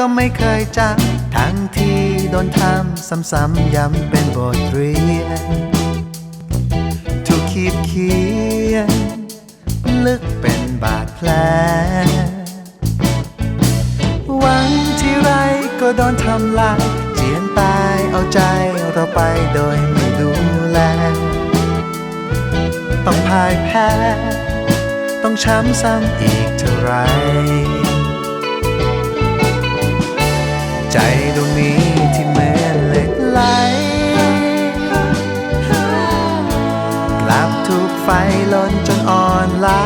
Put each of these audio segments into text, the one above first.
ก็ไม่เคยจำทั้งที่โดนทำซ้ำๆย้ำเป็นบทเรียนถูกขีดเขียนลึกเป็นบาดแผลหวังที่ไรก็โดนทำลายเจียนตายเอาใจเราไปโดยไม่ดูแล ต้องพ่ายแพ้ ต้องช้ำซ้ำอีกเท่าไร ลนจนอ่อนล้า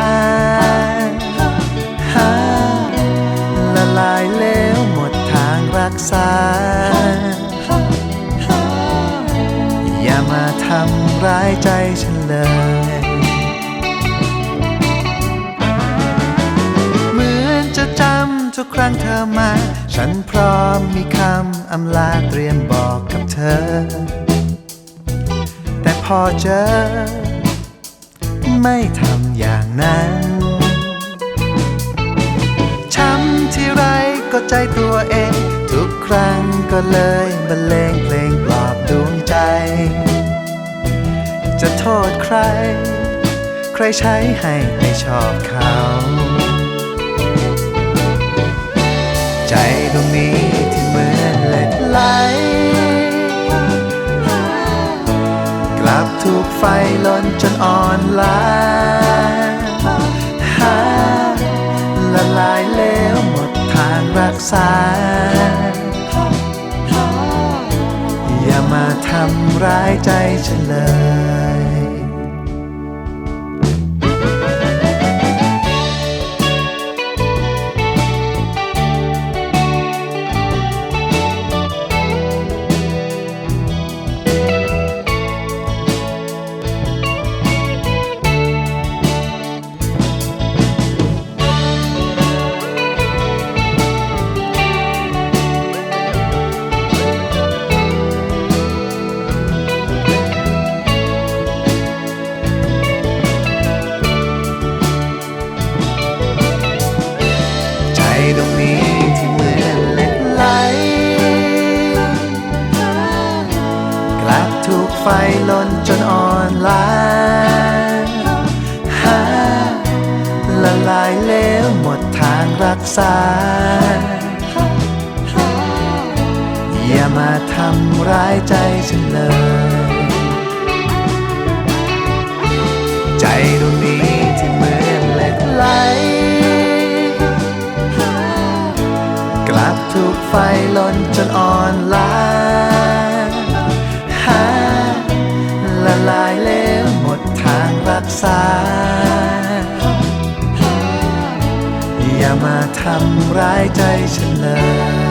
หาละลายเหลวหมดทางรักษา อย่ามาทำร้ายใจฉันเลยเหมือนจะจำทุกครั้งเธอมา ฉันพร้อมมีคำอำลาเตรียมบอกกับเธอ แต่พอเจอ ไม่ทำอย่างนั้น ช้ำที่ไรก็ใจตัวเอง ทุกครั้งก็เลยบรรเลงเพลงปลอบดวงใจ จะโทษใคร ใครใช้ให้ไม่ชอบเขา ใจ ไฟลนจนอ่อนล้าหาละลายเหลวหมดทางรักษา อย่ามาทำร้ายใจฉันเลย ไฟลนจนอ่อนล้าหาละลายเหลวหมดทางรักษา อย่ามาทำร้ายใจฉันเลย ใจดวงนี้ที่เหมือนเหล็กไหล กลับถูกไฟลนจนอ่อนล้า ทำร้ายใจฉันเลย